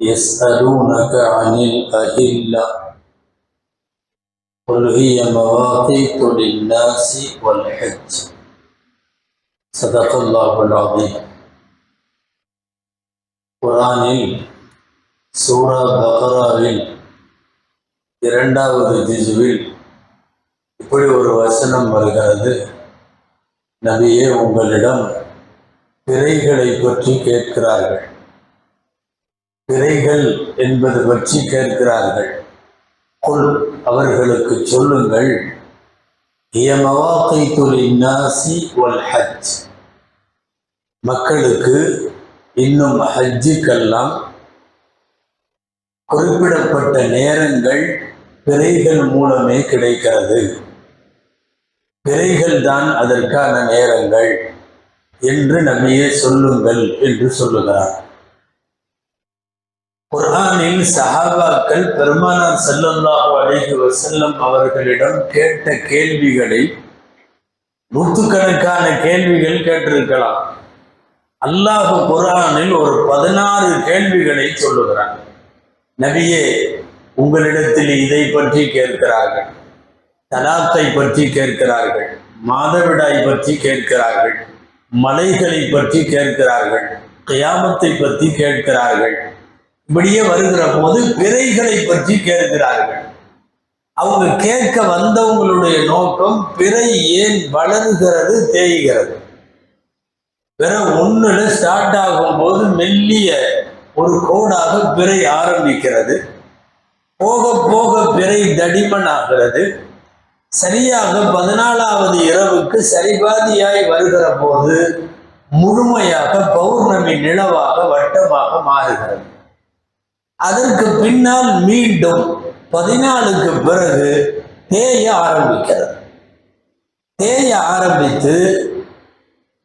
يسألونك عن الأهلة قل هي مواقيت للناس والحج صدق الله العظيم குரானில் சூரா பக்ராவில் இரண்டாவது ஜிஜுவில் இப்படி ஒரு வசனம் வருகிறது நபியே உங்களிடம் பிறைகளை பற்றி கேட்கிறார்கள் பிறைகள் என்பது பற்றி கேட்கிறார்கள். கொள் அவர்களுக்கு சொல்லுங்கள். நாசி ஒல் ஹஜ். மக்களுக்கு இன்னும் ஹஜ்ஜுக்கெல்லாம் குறிப்பிடப்பட்ட நேரங்கள் பிறைகள் மூலமே கிடைக்கிறது. பிறைகள் தான் அதற்கான நேரங்கள் என்று நபியே சொல்லுங்கள் என்று சொல்லுகிறார். குரானில் சஹாபாக்கள் பெருமானார் செல்லல்லாஹு அழகி வசல்லம் அவர்களிடம் கேட்ட கேள்விகளை நூற்றுக்கணக்கான கேள்விகள் கேட்டிருக்கலாம். அல்லாஹு குரானில் ஒரு பதினாறு கேள்விகளை சொல்லுகிறான். நபியே உங்களிடத்தில் இதை பற்றி கேட்கிறார்கள். தலாத்தை பற்றி கேட்கிறார்கள். மாதவிடாய் பற்றி கேட்கிறார்கள். மலைகளை பற்றி கேட்கிறார்கள். கயாமத்தை பற்றி கேட்கிறார்கள். இப்படியே வருகிற போது பிறைகளை பற்றி கேட்கிறார்கள். அவங்க கேட்க வந்தவங்களுடைய நோக்கம் பிறை ஏன் வளர்கிறது தேய்கிறது? பிற ஒன்றுல ஸ்டார்ட் ஆகும்போது மெல்லிய ஒரு கோடாக பிறை ஆரம்பிக்கிறது. போக போக பிறை தடிமன் ஆகிறது சரியாக பதினாலாவது இரவுக்கு சரிபாதியாய் வருகிற போது முழுமையாக பௌர்ணமி நிலவாக வட்டமாக மாறுகிறது. அதற்கு பின்னால் மீண்டும் பதினாலுக்கு பிறகு தேய ஆரம்பிக்கிறது. தேய ஆரம்பித்து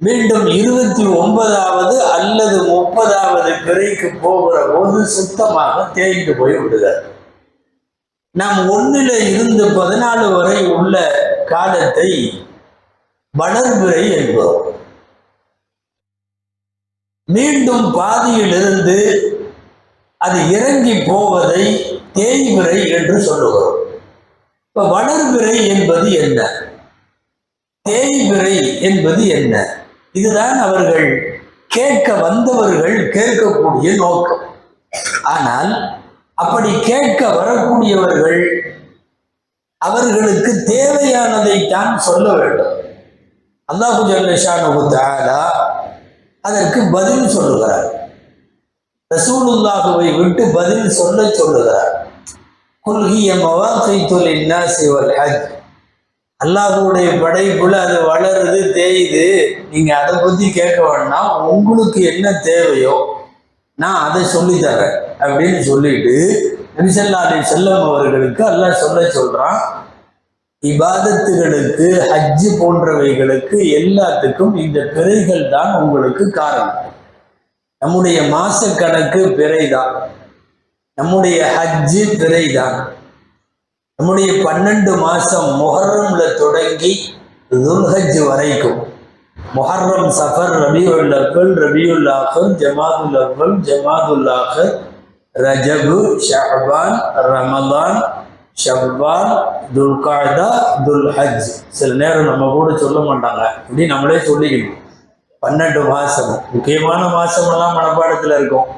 மீண்டும் இருபத்தி ஒன்பதாவது அல்லது முப்பதாவது பிறைக்கு போகிற போது சுத்தமாக தேய்ந்து போய் விடுகிறது நாம் ஒன்றில் இருந்து பதினாலு வரை உள்ள காலத்தை வளர்பிறை என்போம். மீண்டும் பாதியிலிருந்து அது இறங்கி போவதை தேய்விரை என்று சொல்லுகிறோம். இப்போ வளர்விரை என்பது என்ன? தேய்விரை என்பது என்ன? இதுதான் அவர்கள் கேட்க வந்தவர்கள் கேட்கக்கூடிய நோக்கம். ஆனால் அப்படி கேட்க வரக்கூடியவர்கள் அவர்களுக்கு தேவையானதை தான் சொல்ல வேண்டும். அல்லாஹு ஜல்லஷானுத்தாலா அதற்கு பதில் சொல்லுகிறார். ரசூலுல்லாஹுவை விட்டு பதில் சொல்ல சொல்லுகிறார். குல்கிய மவாக்கை தொழில் சிவல் ஹஜ். அல்லாஹுடைய படைப்புல அது வளருது தேயுது. நீங்க அதை பத்தி கேட்க வேண்டாம் உங்களுக்கு என்ன தேவையோ நான் அதை சொல்லி தரேன் அப்படின்னு சொல்லிட்டு நபிசல்லாலை செல்லம் அவர்களுக்கு அல்லாஹ் சொல்ல சொல்றான். இபாதத்துகளுக்கு ஹஜ்ஜு போன்றவைகளுக்கு எல்லாத்துக்கும் இந்த பிறைகள் தான் உங்களுக்கு காரணம். நம்முடைய மாச கணக்கு பிறைதான். நம்முடைய ஹஜ்ஜு பிறைதான். நம்முடைய பன்னெண்டு மாசம் முஹர்ரம்ல தொடங்கி துல்ஹஜ் வரைக்கும். முஹர்ரம் சஃபர் ரபியுல் அஃபல் ரபியுல் ஆஃபர் ஜமாதுல் அஃபல் ஜமாதுல் ஆஃபர் ரஜபு ஷஹபான் ரமதான் ஷவ்வான் துல்காதா துல்ஹஜ். சில நேரம் நம்ம கூட சொல்ல மாட்டாங்க. இப்படி நம்மளே சொல்லிக்கணும். பன்னெண்டு மாசம். முக்கியமான மாசமெல்லாம் மனப்பாடத்தில் இருக்கும்.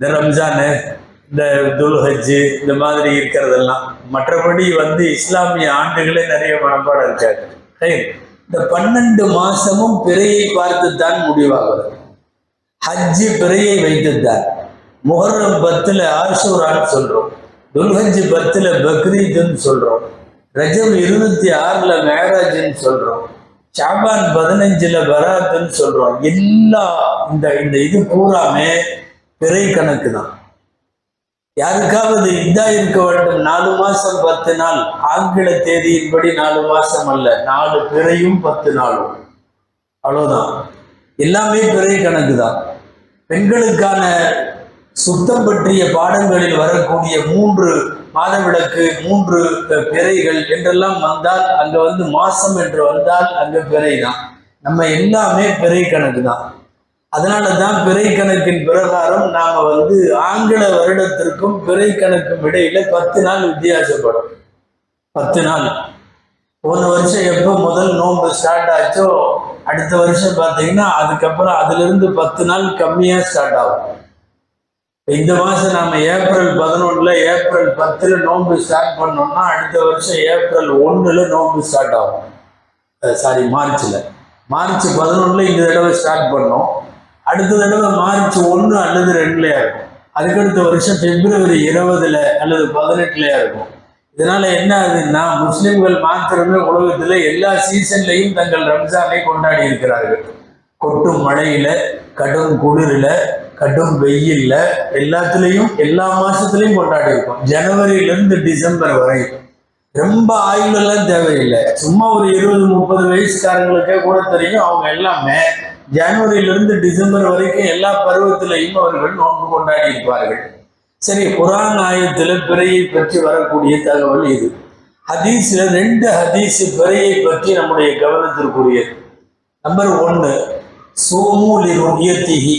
இந்த ரம்ஜானு இந்த துல்ஹஜ்ஜு இந்த மாதிரி இருக்கிறதெல்லாம். மற்றபடி வந்து இஸ்லாமிய ஆண்டுகளே நிறைய மனப்பாடம் இருக்காது. இந்த பன்னெண்டு மாசமும் பிறையை பார்த்து தான் முடிவாகிறது. ஹஜ்ஜு பிறையை வைத்துத்தான். முஹர்ரம் பத்தில் ஆஷூரான்னு சொல்கிறோம் துல்ஹஜ் பத்தில் பக்ரீத்னு சொல்கிறோம் ரஜம் இருபத்தி ஆறில் மேராஜ்னு சொல்கிறோம் ஷாபான் பதினஞ்சுல வராதுன்னு சொல்றோம். எல்லா இந்த இந்த இது பூராமே பிறை கணக்கு தான் யாருக்காவது இதா இருக்க வேண்டும். நாலு மாசம் பத்து நாள். ஆங்கில தேதியின்படி நாலு மாசம் அல்ல. நாலு பிறையும் பத்து நாளும். அவ்வளவுதான். எல்லாமே பிறை கணக்கு தான் பெண்களுக்கான சுத்தம் பற்றிய பாடங்களில் வரக்கூடிய மூன்று மாதவிளக்கு மூன்று பிறைகள் என்றெல்லாம் வந்தால் அங்க வந்து மாசம் என்று வந்தால் அங்க பிறை தான். நம்ம எல்லாமே பிறை கணக்கு தான். அதனால தான் பிறை கணக்கின் பிரகாரம் நாம வந்து ஆங்கில வருடத்திற்கும் பிறை கணக்கும் இடையில பத்து நாள் வித்தியாசப்படும். பத்து நாள். போன வருஷம் எப்போ முதல் நோன்பு ஸ்டார்ட் ஆச்சோ அடுத்த வருஷம் பார்த்தீங்கன்னா அதுக்கப்புறம் அதுலேருந்து பத்து நாள் கம்மியாக ஸ்டார்ட் ஆகும். இந்த மாதம் நாம் ஏப்ரல் பதினொன்றில் ஏப்ரல் பத்தில் நோன்பு ஸ்டார்ட் பண்ணோம்னா அடுத்த வருஷம் ஏப்ரல் ஒன்றில் நோன்பு ஸ்டார்ட் ஆகும். சாரி மார்ச்சில் மார்ச் பதினொன்றில் இந்த தடவை ஸ்டார்ட் பண்ணோம். அடுத்த தடவை மார்ச் ஒன்று அல்லது ரெண்டுலயா இருக்கும். அதுக்கடுத்த வருஷம் பிப்ரவரி இருபதில் அல்லது பதினெட்டுலையாக இருக்கும். இதனால் என்ன ஆகுதுன்னா முஸ்லீம்கள் மாத்திரமே உலகத்தில் எல்லா சீசன்லையும் தங்கள் ரம்ஜானை கொண்டாடி இருக்கிறார்கள். கொட்டும் மழையில் கடும் குளிரில் கடும் வெயில்ல எல்லாத்துலேயும் எல்லா மாசத்துலயும் கொண்டாடி இருக்கோம். ஜனவரியிலிருந்து டிசம்பர் வரை. ரொம்ப ஆயுளெல்லாம் தேவையில்லை. சும்மா ஒரு இருபது முப்பது வயசுக்காரங்களுக்கே கூட தெரியும் அவங்க எல்லாமே ஜனவரியிலிருந்து டிசம்பர் வரைக்கும் எல்லா பருவத்திலையும் அவர்கள் நோன்பு கொண்டாடி இருப்பார்கள். சரி குரான் ஆயத்தில் பிறையை பற்றி வரக்கூடிய தகவல் இது. ஹதீஸ்ல ரெண்டு ஹதீஸ் பிறையை பற்றி நம்முடைய கவனத்திற்குரியது. நம்பர் ஒன்று சோமூலி லிருயத்திஹி.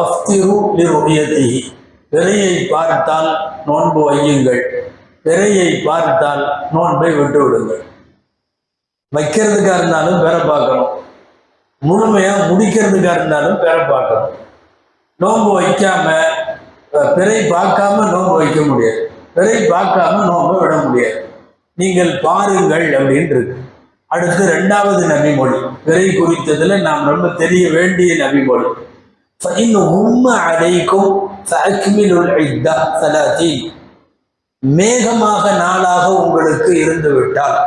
அஃப்திரு பிறையை பார்த்தால் நோன்பு வையுங்கள். பிறையை பார்த்தால் நோன்பை விட்டு விடுங்கள் வைக்கிறதுக்கா இருந்தாலும் பெற பார்க்கணும். முழுமையாக முடிக்கிறதுக்கா இருந்தாலும் பெற பார்க்கணும். நோன்பு வைக்காம பிறை பார்க்காம நோன்பு வைக்க முடியாது. பிறை பார்க்காம நோன்பு விட முடியாது. நீங்கள் பாருங்கள் அப்படின்னு இருக்கு. அடுத்து ரெண்டாவது நபிமொழி. பிறை குறித்ததில் நாம் ரொம்ப தெரிய வேண்டிய நபிமொழி. فإن هم عليكم فأكملوا العدة ثلاثين மேகமாக நாளாக உங்களுக்கு இருந்து விட்டால்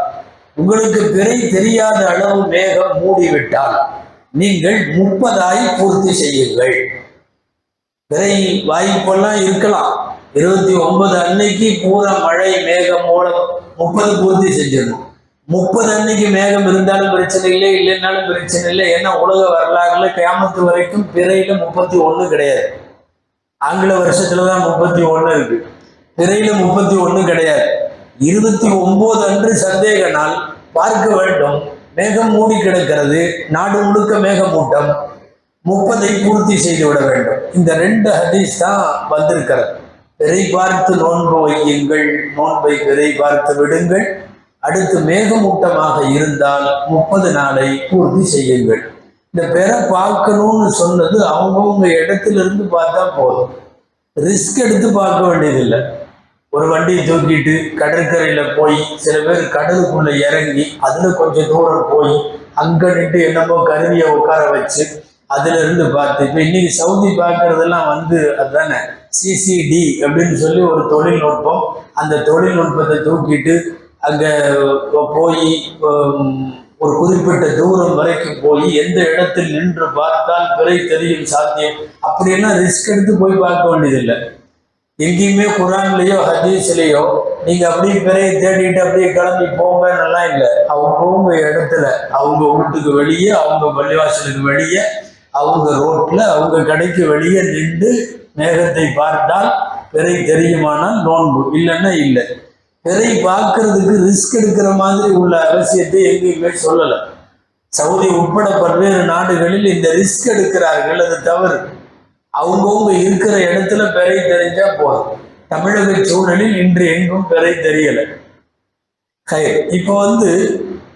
உங்களுக்கு பிறை தெரியாத அளவு மேகம் மூடிவிட்டால் நீங்கள் முப்பதாய் பூர்த்தி செய்யுங்கள் பிறை வாய்ப்பெல்லாம் இருக்கலாம் இருபத்தி ஒன்பது அன்னைக்கு பூரா மழை மேகம் மூலம் முப்பது பூர்த்தி செஞ்சிடணும் முப்பது அன்னைக்கு மேகம் இருந்தாலும் பிரச்சனை இல்லை இல்லைன்னாலும் பிரச்சனை இல்லை. ஏன்னா உலக வரலாறுல கேமத்து வரைக்கும் பிறையில முப்பத்தி ஒன்று கிடையாது. ஆங்கில வருஷத்துல தான் முப்பத்தி ஒன்று இருக்கு. பிறையில முப்பத்தி ஒன்று கிடையாது. இருபத்தி ஒன்பது அன்று சந்தேக நாள் பார்க்க வேண்டும். மேகம் மூடி கிடக்கிறது. நாடு முழுக்க மேகமூட்டம். முப்பதை பூர்த்தி செய்து விட வேண்டும். இந்த ரெண்டு ஹதீஸ் தான் வந்திருக்கிறது. பிறை பார்த்து நோன்பு வையுங்கள். நோன்பை பிறை பார்த்து விடுங்கள். அடுத்து மேகமூட்டமாக இருந்தால் முப்பது நாளை பூர்த்தி செய்யுங்கள். இந்த பெற பார்க்கணும்னு சொன்னது அவங்கவுங்க இடத்துல இருந்து பார்த்தா போதும். ரிஸ்க் எடுத்து பார்க்க வேண்டியதில்லை. ஒரு வண்டியை தூக்கிட்டு கடற்கரையில் போய் சில பேர் கடலுக்குள்ளே இறங்கி அதில் கொஞ்சம் தூரம் போய் அங்கே நின்று என்னமோ கருவியை உட்கார வச்சு அதுலேருந்து பார்த்து இப்போ இன்றைக்கி சவுதி பார்க்குறதெல்லாம் வந்து அதுதானே சிசிடி அப்படின்னு சொல்லி ஒரு தொழில்நுட்பம். அந்த தொழில்நுட்பத்தை தூக்கிட்டு அங்கே போய் ஒரு குறிப்பிட்ட தூரம் வரைக்கும் போய் எந்த இடத்தில் நின்று பார்த்தால் பிறை தெரியும் சாத்தியம். அப்படியெல்லாம் ரிஸ்க் எடுத்து போய் பார்க்க வேண்டியதில்லை. எங்கேயுமே குரான்லேயோ ஹதீஸ்லேயோ நீங்கள் அப்படியே பிறையை தேடிட்டு அப்படியே கிளம்பி போங்கன்னெல்லாம் இல்லை. அவங்கவுங்க இடத்துல. அவங்க வீட்டுக்கு வெளியே அவங்க பள்ளிவாசலுக்கு வெளியே அவங்க ரோட்டில் அவங்க கடைக்கு வெளியே நின்று மேகத்தை பார்த்தால் பிறை தெரியுமானால் நோன்பு. இல்லைன்னா இல்லை. எதை பார்க்கறதுக்கு ரிஸ்க் எடுக்கிற மாதிரி உள்ள அவசியத்தை எங்கேயுமே சொல்லலை. சவுதி உட்பட பல்வேறு நாடுகளில் இந்த ரிஸ்க் எடுக்கிறார்கள். அது தவறு. அவங்கவுங்க இருக்கிற இடத்துல பிறை தெரிஞ்சா போதும். தமிழக சூழலில் இன்று எங்கும் பிறை தெரியலை. ஹைர் இப்போ வந்து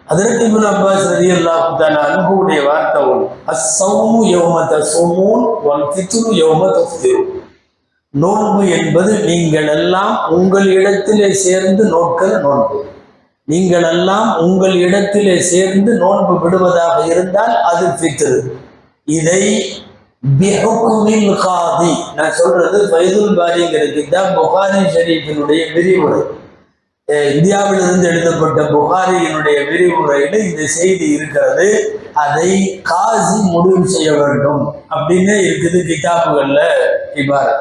அதற்கு இப்னு அப்பாஸ் ரலியல்லாஹு தஆலா அன்ஹுடைய வார்த்தை ஒன்று. அசௌமு யோம தசோமோன் ஒன் ஃபித்ரு யோம துஃப்திரு. நோன்பு என்பது நீங்கள் எல்லாம் உங்கள் இடத்திலே சேர்ந்து நோக்கிற நோன்பு. நீங்கள் எல்லாம் உங்கள் இடத்திலே சேர்ந்து நோன்பு விடுவதாக இருந்தால் அது ஃபித்ரு. இதை பிஹுக்குமில் காதி. நான் சொல்றது பைதுல் பாரிங்கிறது தான் புகாரி ஷரீஃபினுடைய விரிவுரை. இந்தியாவிலிருந்து எழுதப்பட்ட புகாரியினுடைய விரிவுரையில இந்த செய்தி இருக்கிறது. அதை காசி முடிவு செய்ய வேண்டும். அப்படின்னு இருக்குது கிதாபுகள்ல இவ்வாறு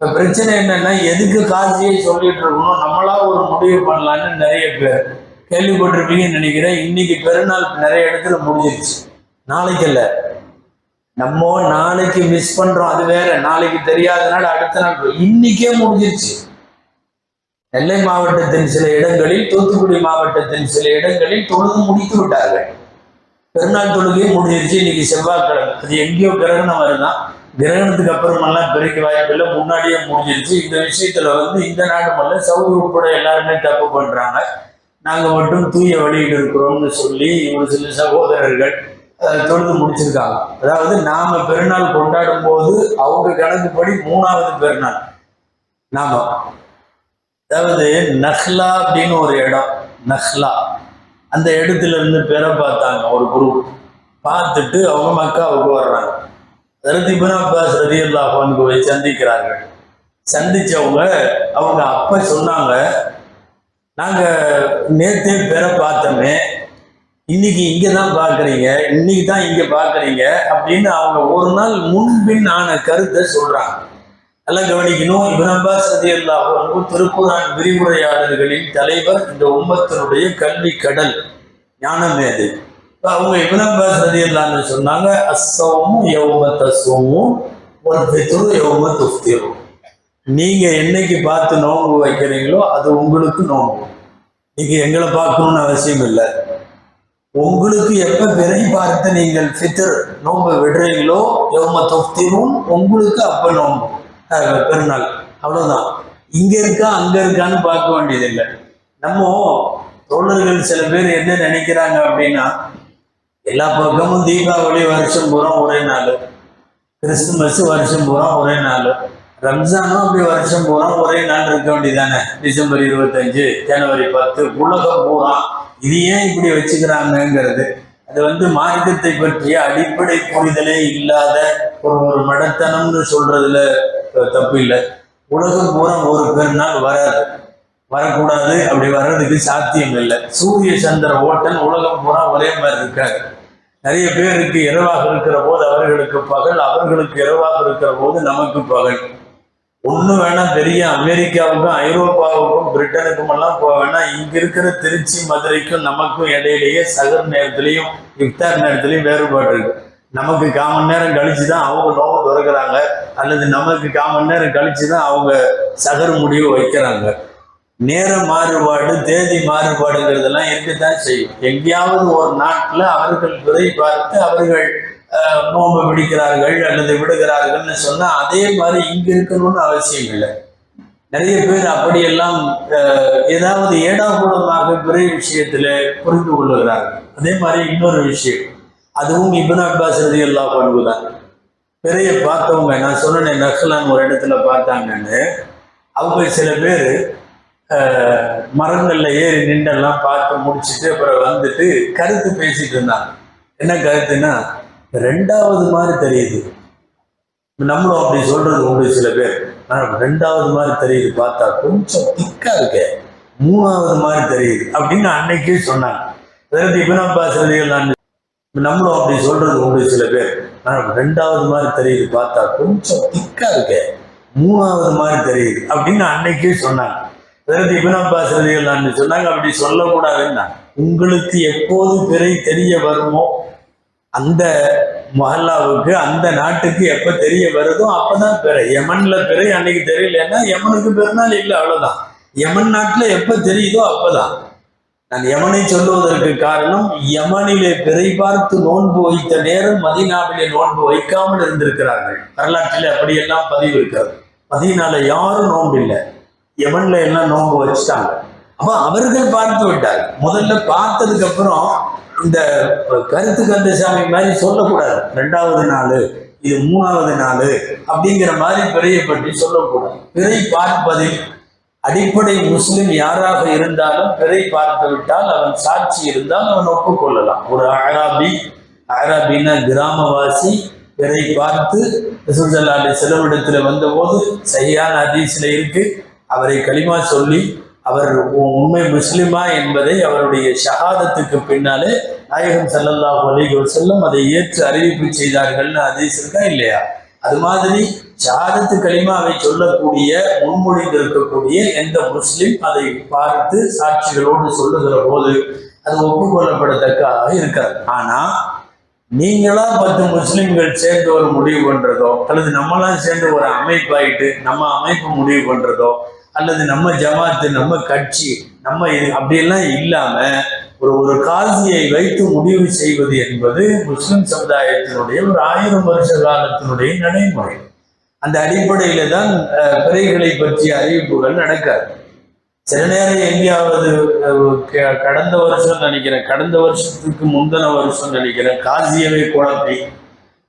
இப்போ பிரச்சனை என்னன்னா எதுக்கு காசியை சொல்லிட்டு இருக்கணும் நம்மளா ஒரு முடிவு பண்ணலான்னு நிறைய பேர் கேள்விப்பட்டிருப்பீங்கன்னு நினைக்கிறேன். இன்னைக்கு பெருநாள் நிறைய இடத்துல முடிஞ்சிருச்சு. நாளைக்கு இல்லை. நம்ம நாளைக்கு மிஸ் பண்றோம் அது வேற. நாளைக்கு தெரியாதனால அடுத்த நாள் இன்னைக்கே முடிஞ்சிருச்சு. நெல்லை மாவட்டத்தின் சில இடங்களில் தூத்துக்குடி மாவட்டத்தின் சில இடங்களில் தொழுது முடித்து விட்டார்கள். பெருநாள் தொழுகையும் முடிஞ்சிருச்சு. இன்னைக்கு செவ்வாய்க்கிழமை. அது எங்கேயோ கிரகணம் வருதான். கிரகணத்துக்கு அப்புறமெல்லாம் பெருக்க வாய்ப்பில்லை. முன்னாடியே முடிஞ்சிருச்சு. இந்த விஷயத்துல வந்து இந்த நாடு மல்ல சவுதி உட்பட எல்லாருமே தப்பு பண்றாங்க. நாங்க மட்டும் தூய வழியில் இருக்கிறோம்னு சொல்லி ஒரு சில சகோதரர்கள் தொழுது முடிச்சிருக்காங்க. அதாவது நாம பெருநாள் கொண்டாடும் போது அவங்க கணக்குப்படி மூணாவது பெருநாள். நாம. அதாவது நஹ்லா அப்படின்னு ஒரு இடம். நஹ்லா. அந்த இடத்துல இருந்து பெற பார்த்தாங்க ஒரு குரூப். பார்த்துட்டு அவங்க மக்காவுக்கு வர்றாங்க. அதற்கு இப்னு அப்பாஸ் ரதி அல்லாஹான்குவை சந்திக்கிறார்கள். சந்திச்சவங்க அவங்க அப்ப சொன்னாங்க நாங்க நேத்தே பெற பார்த்தோமே இன்னைக்கு இங்க தான் பாக்குறீங்க இன்னைக்கு தான் இங்க பாக்குறீங்க அப்படின்னு அவங்க ஒரு நாள் முன்பின் ஆன கருத்தை சொல்றாங்க. நல்லா கவனிக்கணும் இபன் அப்பாஸ் ரதி அல்லாஹ் திருக்குறான் விரிவுரையாளர்களின் தலைவர் இந்த உம்மத்தினுடைய கல்வி கடல் ஞானமேது அவங்க இப்னு அப்பாஸ் சொன்னாங்க அஸ்ஸவமும் யௌம தஸ்வமும் ஒரு பித்ரு யௌம துஃப்திரும் நீங்க என்னைக்கு பார்த்து நோன்பு வைக்கிறீங்களோ அது உங்களுக்கு நோன்பு. நீங்க எங்களை பார்க்கணும்னு அவசியம் இல்லை. உங்களுக்கு எப்ப பிறை பார்த்து நீங்கள் ஃபித்ர் நோன்பு விடுறீங்களோ யௌம துஃப்திரும் உங்களுக்கு அப்ப நோன்பு. பெருநாள். அவ்வளவுதான். இங்க இருக்கா அங்க இருக்கான்னு பார்க்க வேண்டியதில்லை. நம்ம தோழர்கள் சில பேர் என்ன நினைக்கிறாங்க அப்படின்னா எல்லா பக்கமும் தீபாவளி வருஷம் பூரா ஒரே நாள். கிறிஸ்துமஸ் வருஷம் பூரா ஒரே நாள். ரம்ஜானும் அப்படி வருஷம் பூரா ஒரே நாள் இருக்க வேண்டியதானே டிசம்பர் இருபத்தஞ்சு ஜனவரி பத்து உலகம் பூரா. இது ஏன் இப்படி வச்சுக்கிறாங்கங்கிறது. அது வந்து மார்க்கத்தை பற்றிய அடிப்படை புரிதலே இல்லாத ஒரு ஒரு மடத்தனம்னு சொல்றதுல தப்பு இல்லை. உலகம் பூரா ஒரு பெருநாள் வராது. வரக்கூடாது. அப்படி வர்றதுக்கு சாத்தியம் இல்லை சூரிய சந்திர ஓட்டன் உலகம் பூரா ஒரே மாதிரி இருக்காரு நிறைய பேருக்கு இரவாக இருக்கிற போது அவர்களுக்கு பகல் அவர்களுக்கு இரவாக இருக்கிற போது நமக்கு பகல். ஒன்று வேணா பெரிய அமெரிக்காவுக்கும் ஐரோப்பாவுக்கும் பிரிட்டனுக்கும் எல்லாம் போக வேணா இங்க இருக்கிற திருச்சி மதுரைக்கும் நமக்கும் இடையிலேயே சகர் நேரத்திலையும் இஃப்தார் நேரத்திலையும் வேறுபாடு இருக்கு. நமக்கு காமன் நேரம் கழிச்சு தான் அவங்க நோவு திறக்கிறாங்க. அல்லது நமக்கு காமன் நேரம் கழிச்சு தான் அவங்க சகர் முடிவு வைக்கிறாங்க. நேர மாறுபாடு தேதி மாறுபாடுங்கிறதெல்லாம் இருக்கத்தான் செய்யும். எங்கேயாவது ஒரு நாட்டில் அவர்கள் பிறை பார்த்து அவர்கள் நோம்பு பிடிக்கிறார்கள் அல்லது விடுகிறார்கள்னு சொன்னால் அதே மாதிரி இங்கே இருக்கணும்னு அவசியம் இல்லை. நிறைய பேர் அப்படியெல்லாம் ஏதாவது ஏடாகூடமாக பிறை விஷயத்தில் புரிந்து கொள்ளுகிறார்கள். அதே மாதிரி இன்னொரு விஷயம். அதுவும் இப்னு அப்பாஸ் ரதி அல்லா பண்புதான் பிறைய பார்த்தவங்க நான் சொன்னேன் நக்லான் ஒரு இடத்துல பார்த்தாங்கன்னு. அவங்க சில பேர் மரங்கள்ல ஏறி நின்றெல்லாம் பார்த்து முடிச்சுட்டு அப்புறம் வந்துட்டு கருத்து பேசிட்டு இருந்தாங்க. என்ன கருத்துன்னா ரெண்டாவது மாதிரி தெரியுது. நம்மளும் அப்படி சொல்றது உண்டு சில பேர். ஆனால் ரெண்டாவது மாதிரி தெரியுது பார்த்தா கொஞ்சம் திக்கா இருக்கே. மூணாவது மாதிரி தெரியுது அப்படின்னு அன்னைக்கே சொன்னாங்க. அதாவது இவனா பாசுறதுகள் நம்மளும் அப்படி சொல்றது உண்டு சில பேர். ஆனால் ரெண்டாவது மாதிரி தெரியுது பார்த்தா கொஞ்சம் திக்கா இருக்கே. மூணாவது மாதிரி தெரியுது அப்படின்னு அன்னைக்கே சொன்னாங்க. அதாவது இவனா பாசுறதுகள் நான் சொன்னாங்க அப்படி சொல்லக்கூடாதுன்னா உங்களுக்கு எப்போது பிறை தெரிய வருமோ அந்த மஹல்லாவுக்கு அந்த நாட்டுக்கு எப்போ தெரிய வருதோ அப்பதான் பிறை. யமன்ல பிறை அன்னைக்கு தெரியலன்னா யமனுக்கு பிறநாள் இல்லை அவ்வளோதான் யமன் நாட்டில் எப்போ தெரியுதோ அப்போதான். நான் யமனை சொல்லுவதற்கு காரணம் யமனிலே பிறை பார்த்து நோன்பு வைத்த நேரம் மதீனாவிலே நோன்பு வைக்காமல் இருந்திருக்கிறார்கள். வரலாற்றில் அப்படியெல்லாம் பதிவு இருக்காது. மதீனால யாரும் நோன்பு இல்லை. எவன்ல எல்லாம் நோங்க வச்சுட்டாங்க? அப்போ அவர்கள் பார்த்து விட்டார் முதல்ல பார்த்ததுக்கு அப்புறம் இந்த கருத்து கந்தசாமி மாதிரி சொல்லக்கூடாது. ரெண்டாவது நாள் இது மூணாவது நாள் அப்படிங்கிற மாதிரி பிறையை பற்றி சொல்லக்கூடாது. பிறை பார்ப்பதில் அடிப்படை முஸ்லிம் யாராக இருந்தாலும் பிறை பார்த்து விட்டால் அவன் சாட்சி இருந்தால் அவன் ஒப்புக்கொள்ளலாம். ஒரு அராபி அராபின்னா கிராமவாசி பிறை பார்த்து ரசூலுல்லாஹி செலவிடத்தில் வந்தபோது சரியான ஹதீஸ்ல இருக்கு. அவரை களிமா சொல்லி அவர் உண்மை முஸ்லிமா என்பதை அவருடைய ஷஹாதத்துக்கு பின்னாலே நாயகம் ஸல்லல்லாஹு அலைஹி வஸல்லம் அதை ஏற்று அறிவிப்பு செய்தார்கள்னு அதே இருக்கா இல்லையா? அது மாதிரி ஷஹாதத்து களிமாவை சொல்லக்கூடிய முன்மொழிந்திருக்கக்கூடிய எந்த முஸ்லிம் அதை பார்த்து சாட்சிகளோடு சொல்லுகிற போது அது ஒப்புக்கொள்ளப்படத்தக்கதாக இருக்காது. ஆனா நீங்களா பத்து முஸ்லிம்கள் சேர்ந்து ஒரு முடிவு பண்றதோ அல்லது நம்மளாம் சேர்ந்து ஒரு அமைப்பாயிட்டு நம்ம அமைப்பு முடிவு பண்றதோ அல்லது நம்ம ஜமாத்து நம்ம கட்சி நம்ம அப்படியெல்லாம் இல்லாம ஒரு ஒரு காசியை வைத்து முடிவு செய்வது என்பது முஸ்லிம் சமுதாயத்தினுடைய ஒரு ஆயிரம் வருஷ காலத்தினுடைய நடைமுறை. அந்த அடிப்படையில தான் பிறைகளை பற்றிய அறிவிப்புகள் நடக்காது. சில நேரம் எங்கேயாவது க- கடந்த வருஷம் நினைக்கிறேன் கடந்த வருஷத்துக்கு முந்தின வருஷம் நினைக்கிறேன் காசியவே குழப்பி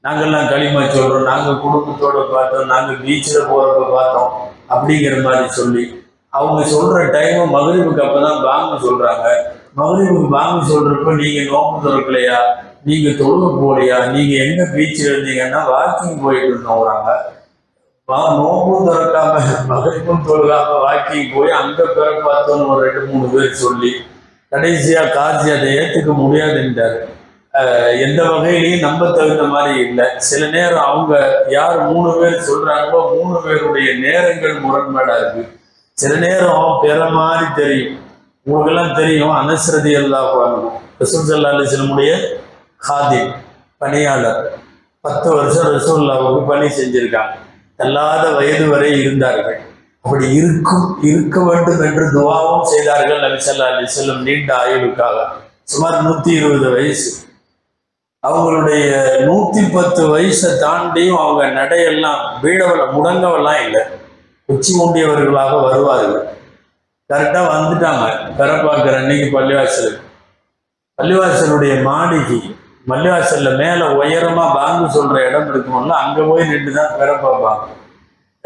நாங்கெல்லாம் களிமா சொல்றோம் நாங்க குடும்பத்தோட பார்த்தோம் நாங்க பீச்சில் போறப்ப பார்த்தோம். அப்படிங்கிற மாதிரி சொல்லி அவங்க சொல்ற டைமும் மகரிபுக்கு அப்பதான் பாங்கு சொல்றாங்க. மகரிபுக்கு பாங்கு சொல்றப்ப நீங்க நோக்கம் திறக்கலையா? நீங்க தொழுக போலையா நீங்க எங்க பீச்சில் இருந்தீங்கன்னா வாக்கிங் போயிட்டு இருந்தோங்கிறாங்க வா- திறக்காம மகரிபும் தொழுகாம வாக்கிங் போய் அங்க பிற பார்த்தோன்னு ஒரு ரெண்டு மூணு பேர் சொல்லி கடைசியா காட்சி அதை ஏத்துக்க முடியாதுன்றாரு எந்த வகையிலையும் நம்ப தகுந்த மாதிரி இல்லை. சில நேரம் அவங்க யார் மூணு பேர் சொல்றாங்களோ மூணு பேருடைய நேரங்கள் முரண்பாடா இருக்கு. சில நேரம் பிற மாதிரி தெரியும். உங்களுக்கெல்லாம் தெரியும் அனஸ்ரதி அல்லா ரசூல் சல்லா அலிஸ்லமுடைய ஹாதிம் பணியாளர். பத்து வருஷம் ரசூல்லாவுக்கு பணி செஞ்சிருக்காங்க. தள்ளாத வயது வரை இருந்தார்கள். அப்படி இருக்கும் இருக்க வேண்டும் என்று துவாவும் செய்தார்கள் நபி ஸல்லல்லாஹு அலைஹி நீண்ட ஆயுளுக்காக. சுமார் நூத்தி இருபது வயசு. அவங்களுடைய நூத்தி பத்து வயசை தாண்டியும் அவங்க நடையெல்லாம் வீடவல முடங்கவெல்லாம் இல்லை. உச்சி முண்டியவர்களாக வருவார்கள். கரெக்டாக வந்துட்டாங்க. கரப்பாக்கிற அன்னைக்கு பள்ளிவாசலுக்கு. பள்ளிவாசலுடைய மாடிக்கு மல்லிவாசலில் மேலே உயரமாக பாங்கு சொல்கிற இடம் இருக்கும்ல அங்கே போய் நின்று தான் பெற பார்ப்பாங்க.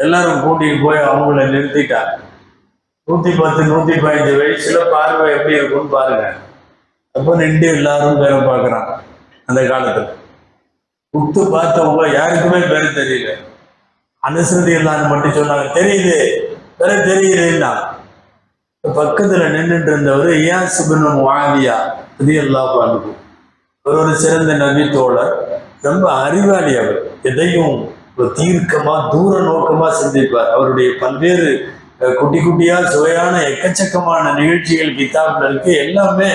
எல்லாரும் கூட்டிகிட்டு போய் அவங்கள நிறுத்திட்டாங்க. நூற்றி பத்து நூற்றி பதினஞ்சு வயசில் பார்வை எப்படி இருக்கும்னு பாருங்க. அப்போ நின்று எல்லாரும் பேரை பார்க்குறாங்க. அந்த காலத்துல. உத்து பார்த்தவங்க யாருக்குமே பேர் தெரியல. அனுசரதி இல்லான்னு மட்டும் சொன்னாங்க தெரியுது பேர தெரியுதுன்னா பக்கத்துல நின்றுட்டு இருந்தவர் ஏன் சுபனம் வாதியா இது எல்லாம் பண்ணுது ஒரு ஒரு சிறந்த நபி தோழர் ரொம்ப அறிவாளி அவர். எதையும் ஒரு தீர்க்கமா தூர நோக்கமா சிந்திப்பார். அவருடைய பல்வேறு குட்டி குட்டியா சுவையான எக்கச்சக்கமான நிகழ்ச்சிகள் கிதாப்ல இருக்கு எல்லாமே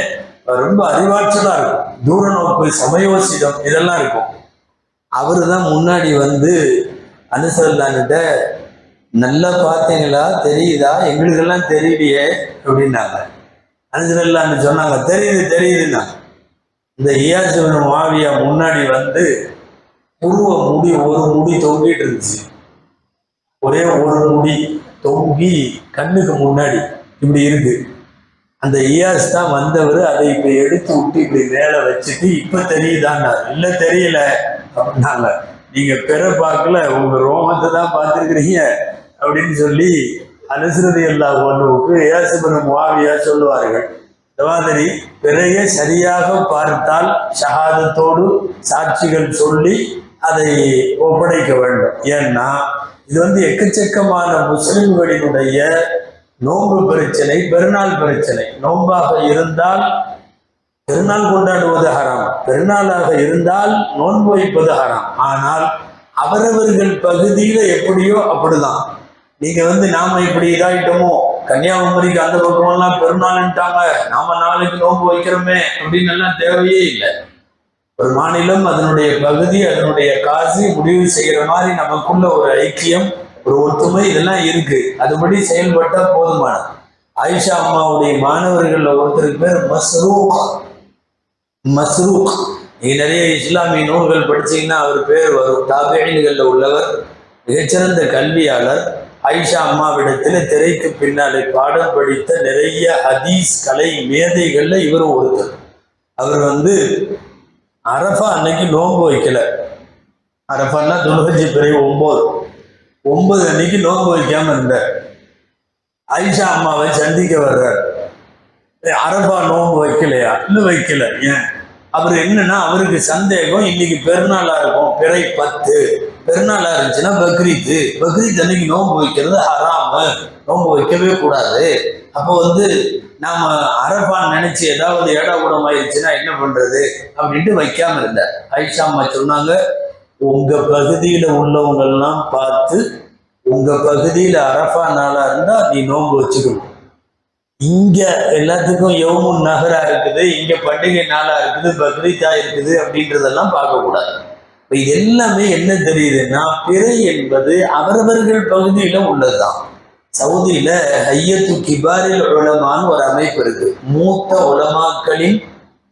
ரொம்ப அறிவாற்றலா இருக்கும். தூர நோக்கு சமயோசிதம் இதெல்லாம் இருக்கும். அவரு தான் முன்னாடி வந்து அனுசரலான்கிட்ட நல்லா பார்த்தீங்களா? தெரியுதா? எங்களுக்கெல்லாம் தெரியலையே அப்படின்னாங்க. அனுசரல்லான்னு சொன்னாங்க தெரியுது தெரியுதுன்னா இந்த இயாசுவன் மாவியா முன்னாடி வந்து உருவ முடி ஒரு முடி தொங்கிட்டு இருந்துச்சு. ஒரே ஒரு முடி தொங்கி கண்ணுக்கு முன்னாடி இப்படி இருக்கு. அந்த இயாஸ் தான் வந்தவர் அதை இப்ப எடுத்து விட்டு இப்படி மேலே வச்சுட்டு இப்ப தெரியுதான்னார் இல்ல தெரியல அப்படின்னாங்க. நீங்க பெற பார்க்கல உங்க ரோமத்தை தான் பார்த்துருக்கிறீங்க அப்படின்னு சொல்லி அனுசரதி எல்லா ஒன்றுக்கு ஏசுபுரம் மாவியா சொல்லுவார்கள். இந்த மாதிரி பிறைய சரியாக பார்த்தால் ஷஹாதத்தோடு சாட்சிகள் சொல்லி அதை ஒப்படைக்க வேண்டும். ஏன்னா இது வந்து எக்கச்சக்கமான முஸ்லிம்களினுடைய நோன்பு பிரச்சனை பெருநாள் பிரச்சனை. நோன்பாக இருந்தால் பெருநாள் கொண்டாடுவது ஹராம். பெருநாளாக இருந்தால் நோன்பு வைப்பது ஹராம். ஆனால் அவரவர்கள் பகுதியில எப்படியோ அப்படிதான். நீங்கள் வந்து நாம இப்படி இதாயிட்டோமோ? கன்னியாகுமரிக்கு அந்த பக்கமெல்லாம் பெருநாள்ன்ட்டாங்க. நாம நாளைக்கு நோன்பு வைக்கிறோமே அப்படின்னு எல்லாம் தேவையே இல்லை. ஒரு மாநிலம் அதனுடைய பகுதி அதனுடைய காசி முடிவு செய்கிற மாதிரி நமக்குள்ள ஒரு ஐக்கியம் ஒரு ஒற்றுமை இதெல்லாம் இருக்கு. அதுபடி செயல்பட்டா போதுமானது. ஆயிஷா அம்மாவுடைய மாணவர்கள்ல ஒருத்தருக்கு பேர் மஸ்ரூக். மஸ்ரூக். நீங்க நிறைய இஸ்லாமிய நூல்கள் படிச்சீங்கன்னா அவர் பேர் வரும். தாபேணிகளில் உள்ளவர் மிகச்சிறந்த கல்வியாளர். ஆயிஷா அம்மாவிடத்தில் திரைக்கு பின்னாலே பாடம் படித்த நிறைய ஹதீஸ் கலை மேதைகள்ல இவரும் ஒருத்தர். அவர் வந்து அரபா அன்னைக்கு நோன்பு வைக்கல. அரபான்னா துணுகஞ்சி பிறகு ஒன்பது ஒன்பது அன்னைக்கு நோன்பு வைக்காம இருந்தார். ஐஷா அம்மாவை சந்திக்க வர்றார். அரபா நோன்பு வைக்கலையா? இன்னும் வைக்கல. ஏன்? அவர் என்னன்னா அவருக்கு சந்தேகம் இன்னைக்கு பெருநாளா இருக்கும். பிறை பத்து. பெருநாளா இருந்துச்சுன்னா பக்ரீத்து. பக்ரீத் அன்னைக்கு நோன்பு வைக்கிறது ஹராமு. நோன்பு வைக்கவே கூடாது. அப்போ வந்து நாம அரபான் நினைச்சு ஏதாவது ஏடா கூடம் ஆயிடுச்சுன்னா என்ன பண்றது? அப்படின்ட்டு வைக்காம இருந்தார். ஐஷா அம்மா சொன்னாங்க உங்க பகுதியில உள்ளவங்க எல்லாம் பார்த்து உங்க பகுதியில அரஃபா நாளா இருந்தா நீ நோன்பு வச்சுக்கணும். இங்க எல்லாத்துக்கும் எவ்வளவு நகரா இருக்குது இங்க பண்டிகை நாளா இருக்குது பக்ரீத்தா இருக்குது அப்படின்றதெல்லாம் பார்க்க கூடாது இப்ப இது எல்லாமே என்ன தெரியுதுன்னா பிறை என்பது அவரவர்கள் பகுதியில உள்ளதுதான். சவுதியில ஐயத்து கிபாரில் உலமான்னு ஒரு அமைப்பு இருக்கு. மூத்த உலமாக்களின்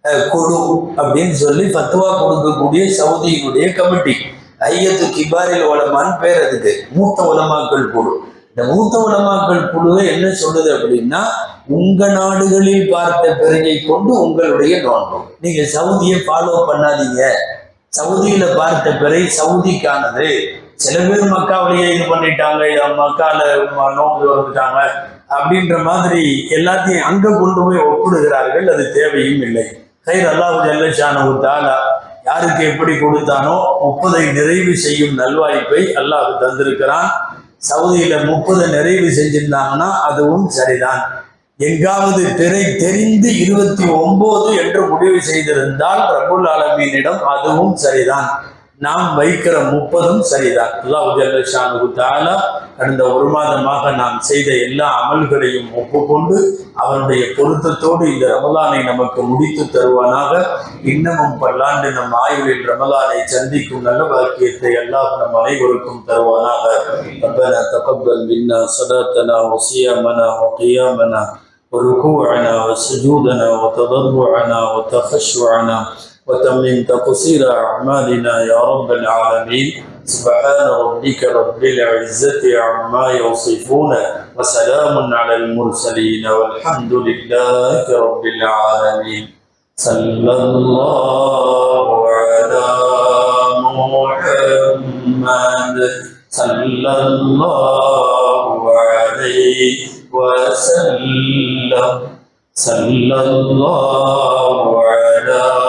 கொடு குழு அப்படின்னு சொல்லி பத்துவா கொடுக்கக்கூடிய சவுதியினுடைய கமிட்டி ஐயத்து கிபாரில் உலமான்னு பேர் அதுக்கு. மூத்த உலமாக்கள் குழு. இந்த மூத்த உலமாக்கள் குழுவை என்ன சொல்லுது அப்படின்னா உங்க நாடுகளில் பார்த்த பெருகை கொண்டு உங்களுடைய நோன்பு. நீங்க சவுதியை ஃபாலோ பண்ணாதீங்க. சவுதியில பார்த்த பிறை சவுதிக்கானது. சில பேர் மக்காவிலேயே இது பண்ணிட்டாங்க மக்கால நோன்பு வந்துட்டாங்க அப்படின்ற மாதிரி எல்லாத்தையும் அங்க கொண்டு போய் ஒப்பிடுகிறார்கள். அது தேவையும் இல்லை. கைர் அல்லாஹு ஜல்லஷானு தாலா யாருக்கு எப்படி கொடுத்தானோ முப்பதை நிறைவு செய்யும் நல்வாய்ப்பை அல்லாஹ் தந்திருக்கிறான். சவுதியில முப்பது நிறைவு செஞ்சிருந்தாங்கன்னா அதுவும் சரிதான். எங்காவது திரை தெரிந்து இருபத்தி ஒன்பது என்று முடிவு செய்திருந்தால் பிரபுல் ஆலமீனிடம் அதுவும் சரிதான். நாம் வைக்கிற முப்பதும் சரிதான் அல்லாஹ் ஜல்லஷானு தாலா கடந்த ஒரு மாதமாக நாம் செய்த எல்லா அமல்களையும் ஒப்புக்கொண்டு அவனுடைய பொருத்தத்தோடு இந்த ரமலானை நமக்கு முடித்து தருவானாக இன்னமும் பல்லாண்டு நம் ஆயுளில் ரமலானை சந்திக்கும் நல்ல வாக்கியத்தை அல்லாஹ் நம் அனைவருக்கும் தருவானாக ربنا تقبل منا صلاتنا وصيامنا وقيامنا وركوعنا وسجودنا وتضرعنا وتخشعنا وتمم تقصير أعمالنا يا رب العالمين. سبحان ربك رب العزة عما يصفون وسلام على المرسلين والحمد لله رب العالمين. صلى الله على محمد. صلى الله عليه وسلم. صلى الله على